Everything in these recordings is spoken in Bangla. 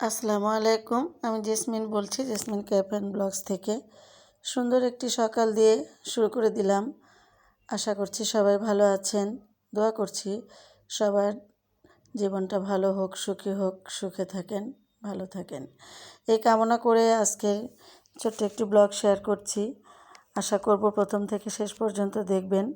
আসসালামু আলাইকুম। আমি জেসমিন বলছি, জেসমিন ক্যাফ অ্যান্ড ব্লগস থেকে। সুন্দর একটি সকাল দিয়ে শুরু করে দিলাম। আশা করছি সবাই ভালো আছেন। দোয়া করছি সবার জীবনটা ভালো হোক, সুখী হোক, সুখে থাকেন, ভালো থাকেন। এই কামনা করে আজকে ছোট্ট একটি ব্লগ শেয়ার করছি। আশা করব প্রথম থেকে শেষ পর্যন্ত দেখবেন।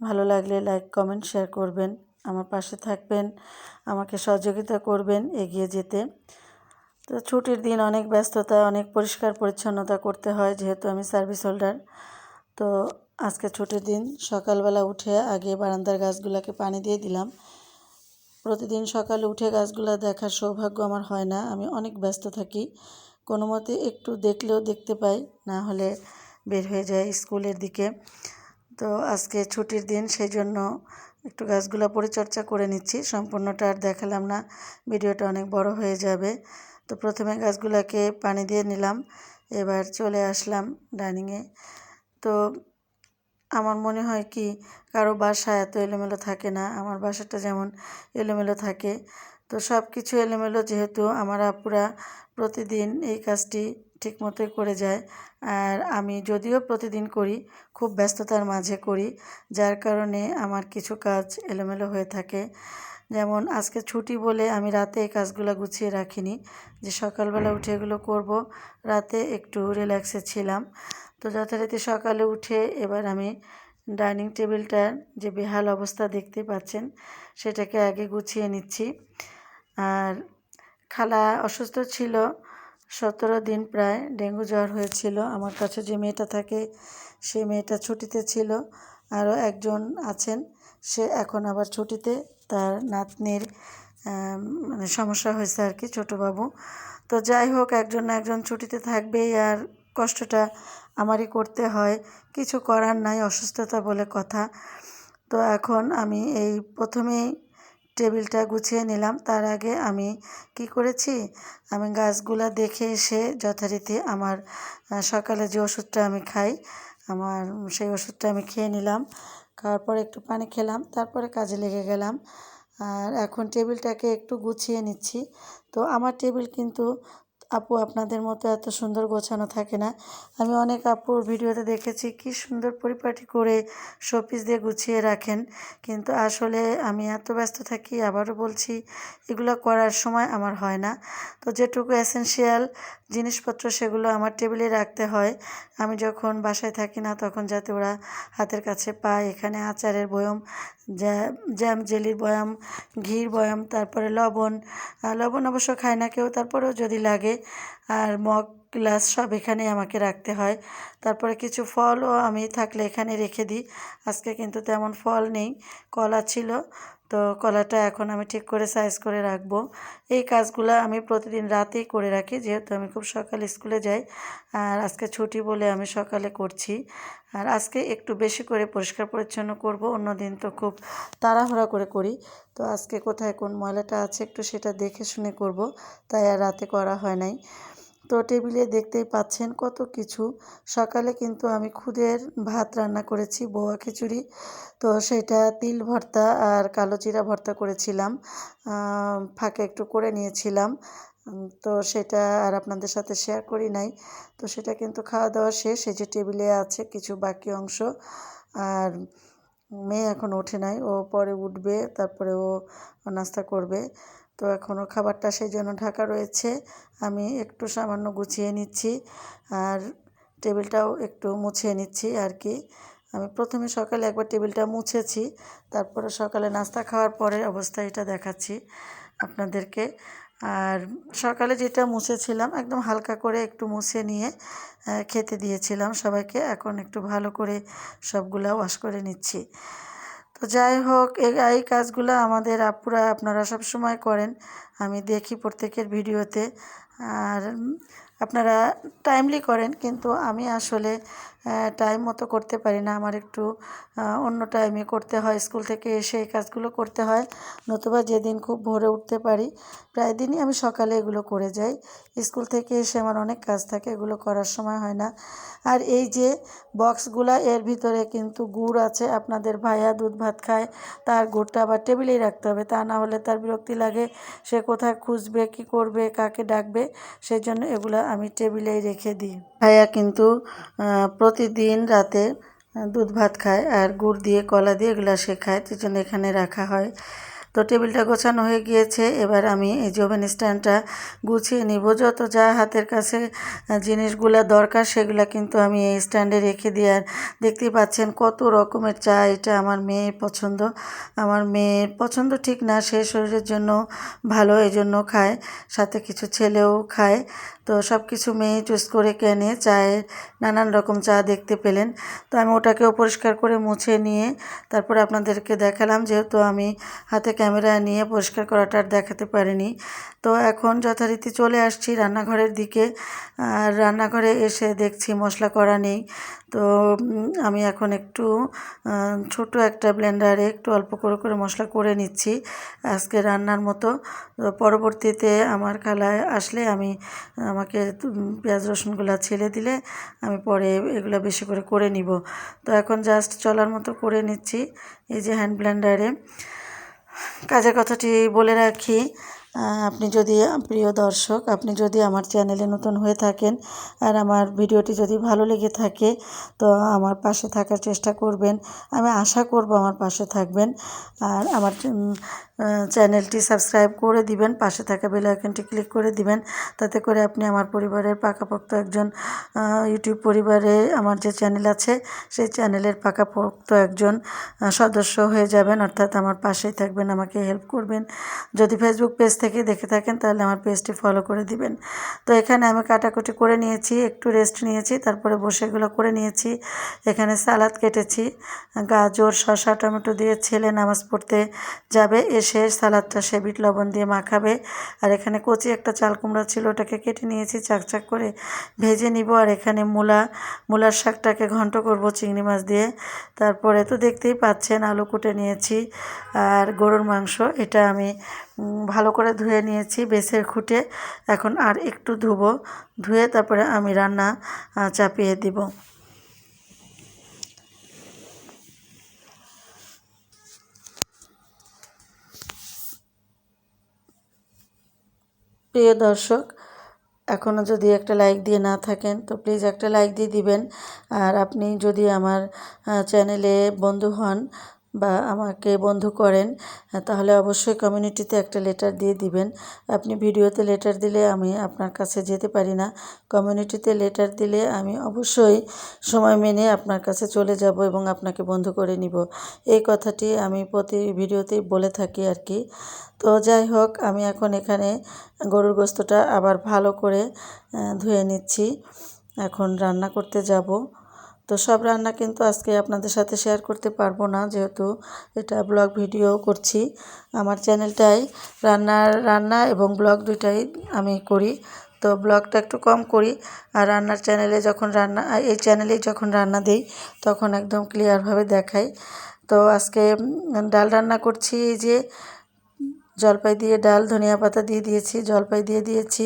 ভালো লাগলে লাইক, কমেন্ট, শেয়ার করবেন। আমার পাশে থাকবেন। আমাকে সহযোগিতা করবেন এগিয়ে যেতে। তো ছুটির দিন অনেক ব্যস্ততা, অনেক পরিষ্কার পরিচ্ছন্নতা করতে হয় যেহেতু আমি সার্ভিস হোল্ডার তো আজকে ছুটির দিন সকালবেলা উঠে আগে বারান্দার গাছগুলোকে পানি দিয়ে দিলাম। প্রতিদিন সকালে উঠে গাছগুলো দেখার সৌভাগ্য আমার হয় না, আমি অনেক ব্যস্ত থাকি। কোনো মতে একটু দেখলেও দেখতে পাই, না হলে বের হয়ে যায় স্কুলের দিকে। তো আজকে ছুটির দিন সেই জন্য একটু গাছগুলো পরিচর্যা করে নিচ্ছি, সম্পূর্ণটা আর দেখালাম না, ভিডিওটা অনেক বড় হয়ে যাবে। তো প্রথমে গাছগুলোকে পানি দিয়ে নিলাম, এবার চলে আসলাম ডাইনিংয়ে। তো আমার মনে হয় কি, কারও বাসা এত এলোমেলো থাকে না, আমার বাসাটা যেমন এলোমেলো থাকে। তো সব কিছু এলোমেলো যেহেতু, আমার আপুরা প্রতিদিন এই কাজটি ঠিক মতোই করে যায়। আর আমি যদিও প্রতিদিন করি, খুব ব্যস্ততার মাঝে করি, যার কারণে আমার কিছু কাজ এলোমেলো হয়ে থাকে। যেমন, আজকে ছুটি বলে আমি রাতে এই কাজগুলো গুছিয়ে রাখিনি। যে সকালবেলা উঠে এগুলো করব, রাতে একটু রিল্যাক্সে ছিলাম। তো যথারীতি সকালে উঠে এবার আমি ডাইনিং টেবিলটার যে বেহাল অবস্থা দেখতে পাচ্ছেন, সেটাকে আগে গুছিয়ে নিচ্ছি। আর খালা অসুস্থ ছিল, সতেরো দিন প্রায় ডেঙ্গু জ্বর হয়েছিল। আমার কাছে যে মেয়েটা থাকে, সে মেয়েটা ছুটিতে ছিল। আরও একজন আছেন, সে এখন আবার ছুটিতে। তার নাতনির মানে সমস্যা হয়েছে আর কি ছোটোবাবু। তো যাই হোক, একজন না একজন ছুটিতে থাকবেই আর কষ্টটা আমারই করতে হয়। কিছু করার নাই, অসুস্থতা বলে কথা। তো এখন আমি এই প্রথমেই টেবিলটা গুছিয়ে নিলাম। তার আগে আমি কি করেছি? আমি গাছগুলা দেখে এসে যথারীতি আমার সকালে যে ওষুধটা আমি খাই, আমার সেই ওষুধটা আমি খেয়ে নিলাম। খাওয়ার পরে একটু পানি খেলাম, তারপরে কাজে লেগে গেলাম। আর এখন টেবিলটাকে একটু গুছিয়ে নিচ্ছি। তো আমার টেবিল কিন্তু আপু আপনাদের মতো এত সুন্দর গোছানো থাকে না। আমি অনেক আপুর ভিডিওতে দেখেছি কি সুন্দর পরিপাটি করে শোপিস দিয়ে গুছিয়ে রাখেন। কিন্তু আসলে আমি এত ব্যস্ত থাকি, আবারও বলছি, এগুলো করার সময় আমার হয় না। তো যেটুকু এসেনশিয়াল জিনিসপত্র সেগুলো আমার টেবিলে রাখতে হয়। আমি যখন বাসায় থাকি না, তখন যাতে ওরা হাতের কাছে পায়। এখানে আচারের বয়ম জ্যাম জেলির বয়াম, ঘির বয়াম, তারপরে লবণ। লবণ অবশ্য খায় না কেউ, তারপরেও যদি লাগে। আর মগ, গ্লাস সব এখানেই আমাকে রাখতে হয়। তারপরে কিছু ফলও আমি থাকলে এখানে রেখে দিই। আজকে কিন্তু তেমন ফল নেই, কলা ছিল। তো কলাটা এখন আমি ঠিক করে সাইজ করে রাখব। এই কাজগুলো আমি প্রতিদিন রাতেই করে রাখি, যেহেতু আমি খুব সকালে স্কুলে যাই। আর আজকে ছুটি বলে আমি সকালে করছি। আর আজকে একটু বেশি করে পরিষ্কার পরিচ্ছন্ন করব, অন্য দিন তো খুব তাড়াহুড়া করে করি। তো আজকে কোথায় কোন ময়লাটা আছে একটু সেটা দেখে শুনে করব, তাই আর রাতে করা হয় নাই। তো টেবিলে দেখতেই পাচ্ছেন কত কিছু। সকালে কিন্তু আমি খুদের ভাত রান্না করেছি, বোয়া খিচুড়ি। তো সেটা তিল ভর্তা আর কালো জিরা ভর্তা করেছিলাম। ফাঁকে একটু করে নিয়েছিলাম। তো সেটা আর আপনাদের সাথে শেয়ার করি নাই। তো সেটা কিন্তু খাওয়া দাওয়া শেষ, এই যে টেবিলে আছে কিছু বাকি অংশ। আর মেয়ে এখন ওঠে নাই, ও পরে উঠবে, তারপরে ও নাস্তা করবে। তো এখনও খাবারটা সেই জন্য ঢাকা রয়েছে। আমি একটু সামান্য গুছিয়ে নিচ্ছি আর টেবিলটাও একটু মুছিয়ে নিচ্ছি আর কি। আমি প্রথমে সকালে একবার টেবিলটা মুছেছি, তারপরে সকালে নাস্তা খাওয়ার পরে অবস্থা এটা দেখাচ্ছি আপনাদেরকে। আর সকালে যেটা মুছেছিলাম একদম হালকা করে একটু মুছে নিয়ে খেতে দিয়েছিলাম সবাইকে। এখন একটু ভালো করে সবগুলা ওয়াশ করে নিচ্ছি। তো যাই হোক, এই কাজগুলো আমাদের আপুরা আপনারা সব সময় করেন। আমি দেখি প্রত্যেকের ভিডিওতে। আর আপনারা টাইমলি করেন, কিন্তু আমি আসলে টাইম মতো করতে পারি না। আমার একটু অন্য টাইমে করতে হয়। স্কুল থেকে এসে এই কাজগুলো করতে হয়। নতুবা যেদিন খুব ভোরে উঠতে পারি, প্রায় দিনই আমি সকালে এগুলো করে যাই। স্কুল থেকে এসে আমার অনেক কাজ থাকে, এগুলো করার সময় হয় না। আর এই যে বক্সগুলা এর ভিতরে কিন্তু গুড় আছে। আপনাদের ভাইয়া দুধ ভাত খায়, তার গুড়টা আবার টেবিলেই রাখতে হবে। তা না হলে তার বিরক্তি লাগে। সে কোথায় খুঁজবে, কি করবে, কাকে ডাকবে, সেই জন্য এগুলো আমি টেবিলেই রেখে দিই। ভাইয়া কিন্তু প্রতিদিন রাতে দুধ ভাত খায় আর গুড় দিয়ে কলা দিয়ে এগুলো খায় সেই জন্য এখানে রাখা হয়। তো টেবিলটা গোছানো হয়ে গিয়েছে, এবার আমি এই যে ওভেন স্ট্যান্ডটা গুছিয়ে নিব। যত যা হাতের কাছে জিনিসগুলো দরকার, সেগুলা কিন্তু আমি এই স্ট্যান্ডে রেখে দিই। আর দেখতেই পাচ্ছেন কত রকমের চা, এটা আমার মেয়ের পছন্দ। আমার মেয়ের পছন্দ ঠিক না, সে শরীরের জন্য ভালো এই জন্য খায়। সাথে কিছু ছেলেও খায়। তো সব কিছু মেয়ে চুজ করে কেনে চায়ের নানান রকম চা দেখতে পেলেন। তো আমি ওটাকেও পরিষ্কার করে মুছে নিয়ে তারপরে আপনাদেরকে দেখালাম, যেহেতু আমি হাতে ক্যামেরা নিয়ে পরিষ্কার করাটা আর দেখাতে পারিনি। তো এখন যথারীতি চলে আসছি রান্নাঘরের দিকে। আর রান্নাঘরে এসে দেখছি মশলা করা নেই। তো আমি এখন একটু ছোট একটা ব্লেন্ডারে একটু অল্প করে করে মশলা করে নিচ্ছি আজকে রান্নার মতো। পরবর্তীতে আমার খালায় আসলে আমি আমাকে পেঁয়াজ রসুনগুলো ছেলে দিলে আমি পরে এগুলো বেশি করে করে নিব। তো এখন জাস্ট চলার মতো করে নিচ্ছি এই যে হ্যান্ড ব্লেন্ডারে কাজের কথাটি বলে রাখি আপনি যদি, প্রিয় দর্শক, আপনি যদি আমার চ্যানেলে নতুন হয়ে থাকেন আর আমার ভিডিওটি যদি ভালো লেগে থাকে, তো আমার পাশে থাকার চেষ্টা করবেন। আমি আশা করব আমার পাশে থাকবেন। আর আমার চ্যানেলটি সাবস্ক্রাইব করে দিবেন, পাশে থাকা বেল আইকনটি ক্লিক করে দিবেন, তাতে করে আপনি আমার পরিবারের পাকাপোক্ত একজন ইউটিউব পরিবারে আমার যে চ্যানেল আছে, সেই চ্যানেলের পাকাপোক্ত একজন সদস্য হয়ে যাবেন। অর্থাৎ আমার পাশেই থাকবেন, আমাকে হেল্প করবেন। যদি ফেসবুক পেজ থেকে দেখে থাকেন, তাহলে আমার পেজটি ফলো করে দিবেন। তো এখানে আমি কাটাকুটি করে নিয়েছি, একটু রেস্ট নিয়েছি, তারপরে বসে এগুলো করে নিয়েছি। এখানে সালাদ কেটেছি, গাজর, শসা, টমেটো দিয়ে ছেলে নামাজ পড়তে যাবে, এসে সালাদটা সে বিট লবণ দিয়ে মাখাবে। আর এখানে কচি একটা চাল কুমড়া ছিল, ওটাকে কেটে নিয়েছি, চাকচাক করে ভেজে নিব। আর এখানে মূলা, মূলার শাকটাকে ঘন্ট করব চিংড়ি মাছ দিয়ে। তারপরে তো দেখতেই পাচ্ছেন, আলু কুটে নিয়েছি। আর গরুর মাংস, এটা আমি ভালো করে ধুয়ে নিয়েছি বেসের খুঁটে। এখন আর একটু ধুবো। ধুয়ে তারপরে আমি রান্না চাপিয়ে দিব। প্রিয় দর্শক এখনও যদি একটা লাইক দিয়ে না থাকেন, তো প্লিজ একটা লাইক দিয়ে দিবেন। আর আপনি যদি আমার চ্যানেলে বন্ধু হন বা আমাকে বন্ধু করেন, তাহলে অবশ্যই কমিউনিটিতে একটা লেটার দিয়ে দিবেন। আপনি ভিডিওতে লেটার দিলে আমি আপনার কাছে যেতে পারি না। কমিউনিটিতে লেটার দিলে আমি অবশ্যই সময় মেনে আপনার কাছে চলে যাব এবং আপনাকে বন্ধু করে নিব। এই কথাটি আমি প্রতি ভিডিওতেই বলে থাকি আর কি। তো যাই হোক, আমি এখন এখানে গরুর গোস্তটা আবার ভালো করে ধুয়ে নিচ্ছি। এখন রান্না করতে যাব। তো সব রান্না কিন্তু আজকে আপনাদের সাথে শেয়ার করতে পারব না, যেহেতু এটা ব্লগ ভিডিও করছি। আমার চ্যানেলটাই রান্নার রান্না এবং ব্লগ দুইটাই আমি করি। তো ব্লগটা একটু কম করি আর রান্নার চ্যানেলে যখন রান্না, এই চ্যানেলেই যখন রান্না দিই, তখন একদম ক্লিয়ারভাবে দেখাই। তো আজকে ডাল রান্না করছি যে জলপাই দিয়ে ডাল, ধনিয়া পাতা দিয়ে দিয়েছি, জলপাই দিয়ে দিয়েছি।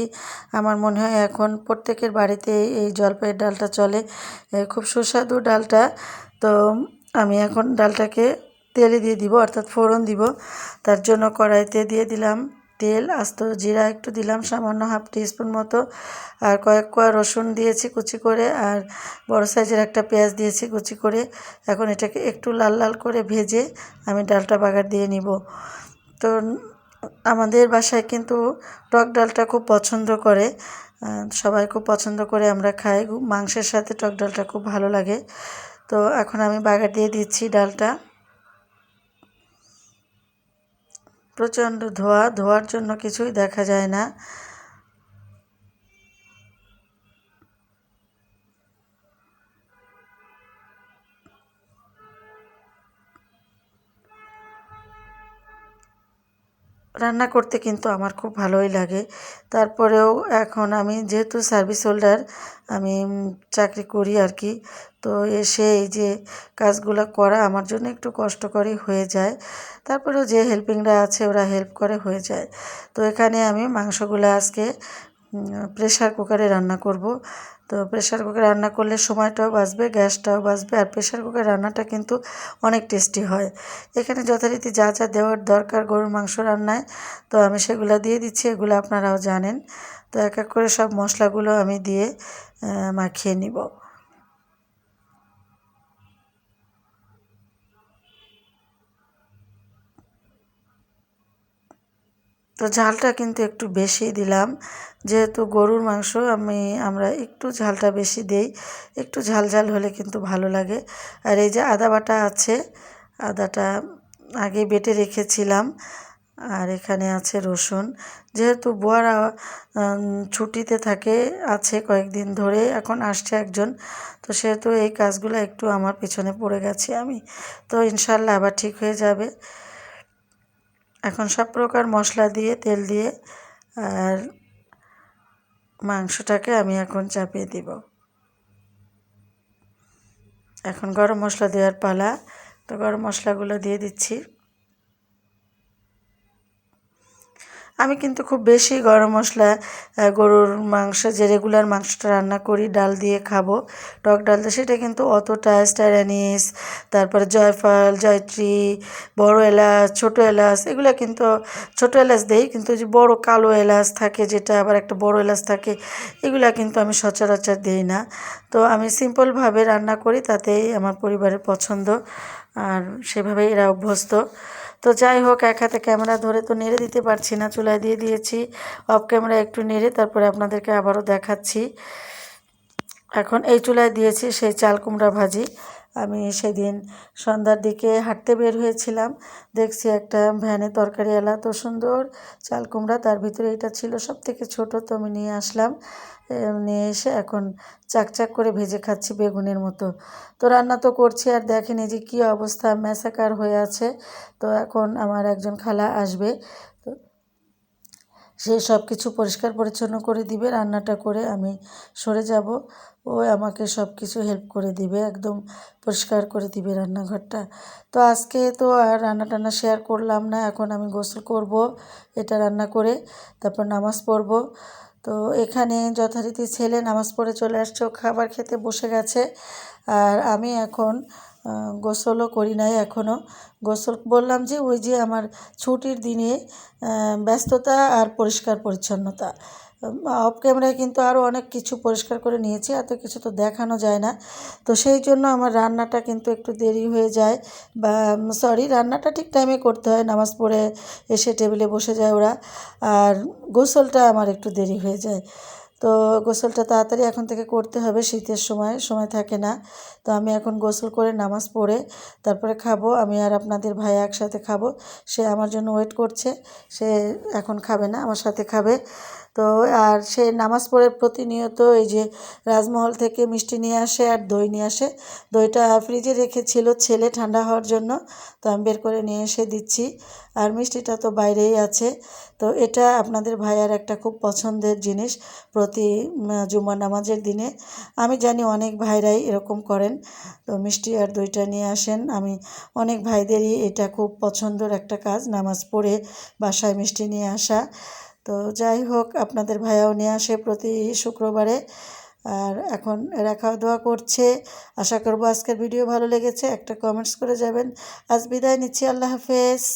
আমার মনে হয় এখন প্রত্যেকের বাড়িতে এই জলপাইয়ের ডালটা চলে। খুব সুস্বাদু ডালটা। তো আমি এখন ডালটাকে তেলে দিয়ে দিব, অর্থাৎ ফোড়ন দিব। তার জন্য কড়াইতে দিয়ে দিলাম তেল, আস্ত জিরা একটু দিলাম, সামান্য হাফ টিস্পুন মতো। আর কয়েক কোয়া রসুন দিয়েছি কুচি করে, আর বড় সাইজের একটা পেঁয়াজ দিয়েছি কুচি করে। এখন এটাকে একটু লাল লাল করে ভেজে আমি ডালটা বাগার দিয়ে নিব। তো আমাদের বাসায় কিন্তু টক ডালটা খুব পছন্দ করে। সবাই খুব পছন্দ করে আমরা খাই। মাংসের সাথে টক ডালটা খুব ভালো লাগে। তো এখন আমি বাগার দিয়ে দিচ্ছি ডালটা। প্রচণ্ড ধোয়া। ধোয়ার জন্য কিছুই দেখা যায় না। রান্না করতে কিন্তু আমার খুব ভালোই লাগে। তারপরেও এখন আমি যেহেতু সার্ভিস হোল্ডার আমি চাকরি করি আর কি তো এসে এই যে কাজগুলো করা আমার জন্য একটু কষ্টকরই হয়ে যায়। তারপরেও যে হেল্পিংরা আছে ওরা হেল্প করে হয়ে যায়। তো এখানে আমি মাংসগুলো আজকে প্রেশার কুকারে রান্না করব। তো প্রেশার কুকারে রান্না করলে সময়টাও বাঁচবে, গ্যাসটাও বাঁচবে আর প্রেশার কুকার রান্নাটা কিন্তু অনেক টেস্টি হয়। এখানে যথারীতি যা যা দেওয়ার দরকার গরুর মাংস রান্নায়, তো আমি সেগুলো দিয়ে দিচ্ছি, এগুলো আপনারাও জানেন। তো এক এক করে সব মশলাগুলো আমি দিয়ে মাখিয়ে নিব। তো ঝালটা কিন্তু একটু বেশি দিলাম। যেহেতু গরুর মাংস, আমি, আমরা একটু ঝালটা বেশি দেই। একটু ঝাল ঝাল হলে কিন্তু ভালো লাগে। আর এই যে আদা বাটা আছে, আদাটা আগে বেটে রেখেছিলাম। আর এখানে আছে রসুন। যেহেতু বুয়ারা ছুটিতে থাকে, আছে কয়েকদিন ধরে, এখন আসছে একজন। তো সেহেতু এই কাজগুলো একটু আমার পিছনে পড়ে গেছি আমি। তো ইনশাল্লাহ আবার ঠিক হয়ে যাবে। এখন সব প্রকার মশলা দিয়ে, তেল দিয়ে, আর মাংসটাকে আমি এখন চাপিয়ে দিব। এখন গরম মশলা দেওয়ার পালা। তো গরম মশলাগুলো দিয়ে দিচ্ছি। আমি কিন্তু খুব বেশি গরম মশলা গরুর মাংস, যে রেগুলার মাংসটা রান্না করি, ডাল দিয়ে খাব। টক ডাল দিয়ে সেটা কিন্তু অতটা স্টাইরানিস তারপরে জয়ফল, জয়ত্রী, বড় এলাচ, ছোটো এলাচ, এগুলো কিন্তু ছোটো এলাচ দেই কিন্তু যে বড় কালো এলাচ থাকে, যেটা আবার একটা বড় এলাচ থাকে, এগুলা কিন্তু আমি সচরাচর দিই না। তো আমি সিম্পলভাবে রান্না করি, তাতেই আমার পরিবারের পছন্দ, আর সেভাবেই এরা অভ্যস্ত। তো যাই হোক, এক হাতে ক্যামেরা ধরে তো নেড়ে দিতে পারছি না, চুলায় দিয়ে দিয়েছি। অফ ক্যামেরা একটু নেড়ে তারপরে আপনাদেরকে আবারও দেখাচ্ছি। এখন এই চুলায় দিয়েছি সেই চাল কুমড়া ভাজি। আমি সেদিন সন্ধ্যার দিকে হাঁটতে বের হয়েছিলাম। দেখছি একটা ভ্যানে তরকারি এলা তো সুন্দর চাল কুমড়া, তার ভিতরে এটা ছিল সব থেকে ছোটো, তো আমি নিয়ে আসলাম। নিয়ে এসে এখন চাকচাক করে ভেজে খাচ্ছি বেগুনের মতো। তো রান্না তো করছি, আর দেখেন যে কী অবস্থা, ম্যাসাকার হয়ে আছে। তো এখন আমার একজন খালা আসবে। সে সব কিছু পরিষ্কার পরিচ্ছন্ন করে দিবে, রান্নাটা করে আমি সরে যাব। ও আমাকে সব কিছু হেল্প করে দিবে, একদম পরিষ্কার করে দিবে রান্নাঘরটা। তো আজকে তো আর রান্না টান্না শেয়ার করলাম না, এখন আমি গোসল করব, এটা রান্না করে তারপর নামাজ পড়ব। তো এখানে যথারীতি ছেলে নামাজ পড়ে চলে আসছে খাবার খেতে বসে গেছে। আর আমি এখন গোসলও করি নাই এখনও গোসল বললাম যে ওই যে আমার ছুটির দিনে ব্যস্ততা আর পরিষ্কার পরিচ্ছন্নতা। অফ ক্যামেরায় কিন্তু আরও অনেক কিছু পরিষ্কার করে নিয়েছি, এত কিছু তো দেখানো যায় না। তো সেই জন্য আমার রান্নাটা কিন্তু একটু দেরি হয়ে যায় বা সরি রান্নাটা ঠিক টাইমে করতে হয়, নামাজ পড়ে এসে টেবিলে বসে যায় ওরা। আর গোসলটা আমার একটু দেরি হয়ে যায়। তো গোসলটা তাড়াতাড়ি এখন থেকে করতে হবে, শীতের সময় সময় থাকে না। তো আমি এখন গোসল করে নামাজ পড়ে তারপরে খাব, আমি আর আপনাদের ভাই একসাথে খাব। সে আমার জন্য ওয়েট করছে, সে এখন খাবে না, আমার সাথে খাবে। তো আর সে নামাজ পড়ে প্রতিনিয়ত এই যে রাজমহল থেকে মিষ্টি নিয়ে আসে আর দই নিয়ে আসে। দইটা ফ্রিজে রেখেছিল ছেলে ঠান্ডা হওয়ার জন্য, তো আমি বের করে নিয়ে এসে দিচ্ছি। আর মিষ্টিটা তো বাইরেই আছে। তো এটা আপনাদের ভাইয়ার একটা খুব পছন্দের জিনিস প্রতি জুম্মা নামাজের দিনে। আমি জানি অনেক ভাইরাই এরকম করেন। তো মিষ্টি আর দইটা নিয়ে আসেন। আমি অনেক ভাইদেরই এটা খুব পছন্দের একটা কাজ, নামাজ পড়ে বাসায় মিষ্টি নিয়ে আসা। যাই হোক, আপনাদের ভাইয়াও নিয়ে আসে প্রতি শুক্রবারে। আর এখন এরা খাওয়া দাওয়া করছে। আশা করব আজকের ভিডিও ভালো লেগেছে। একটা কমেন্টস করে যাবেন। আজ বিদায় নিচ্ছি। আল্লাহ হাফেজ।